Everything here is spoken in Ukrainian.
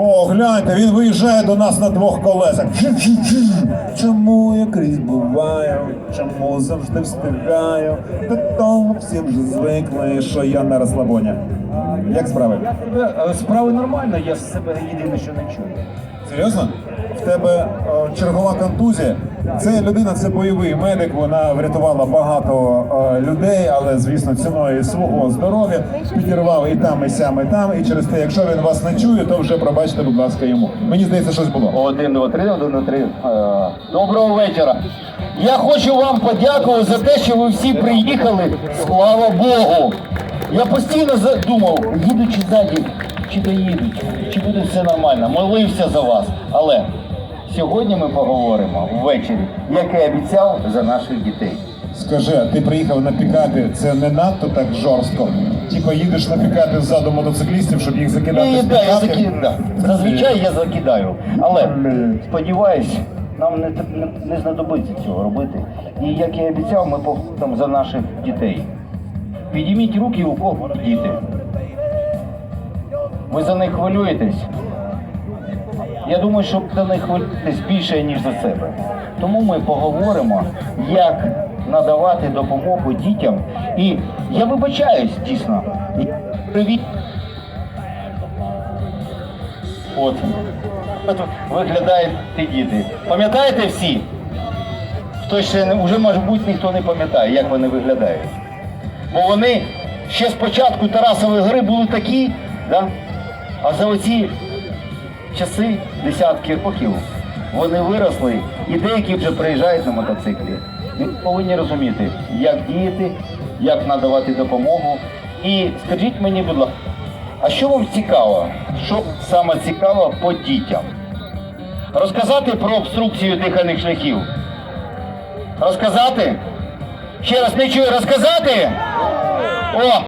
О, гляньте, він виїжджає до нас на двох колесах. Чому я крізь буваю? Чому завжди встигаю? До того всім вже звикли, що я на розслабоні. Як справи? Я тебе Справи нормально, я з себе єдине, що не чую. Серйозно? В тебе о, чергова контузія. Це людина, це бойовий медик. Вона врятувала багато е, людей, але звісно, ціною свого здоров'я підірвав і там, і сям, і там. І через те, якщо він вас не чує, то вже пробачте, будь ласка, йому. Мені здається, щось було. Один, два, три, один, два, три. Е, Доброго вечора. Я хочу вам подякувати за те, що ви всі приїхали. Слава Богу. Я постійно за- думав, їдуть ззаді, чи доїдуть, чи буде все нормально. Молився за вас. Але сьогодні ми поговоримо ввечері, як і обіцяв, за наших дітей. Скажи, а ти приїхав на пікапі, це не надто так жорстко. Типа їдеш на пікапі ззаду мотоциклістів, щоб їх закидати Ні, з да, я закидаю. Зазвичай я закидаю. Але сподіваюсь, нам не, не, не знадобиться цього робити. І як я обіцяв, ми повторимо за наших дітей. Підійміть руки у кого діти. Ви за них хвилюєтесь. Я думаю, що за них хвилюєтесь більше, ніж за себе. Тому ми поговоримо, як надавати допомогу дітям. І я вибачаюсь дійсно. Привіт. От. Виглядають ті діти. Пам'ятаєте всі? Хто ще не, вже, може бути, ніхто не пам'ятає, як вони виглядають. Бо вони ще з початку Тарасової гри були такі, да? а за оці часи, десятки років, вони виросли і деякі вже приїжджають на мотоциклі. Ми повинні розуміти, як діяти, як надавати допомогу. І скажіть мені, будь ласка, а що вам цікаво? Що саме цікаво по дітям? Розказати про обструкцію дихальних шляхів? Розказати? Ще раз не чую, розказати? О!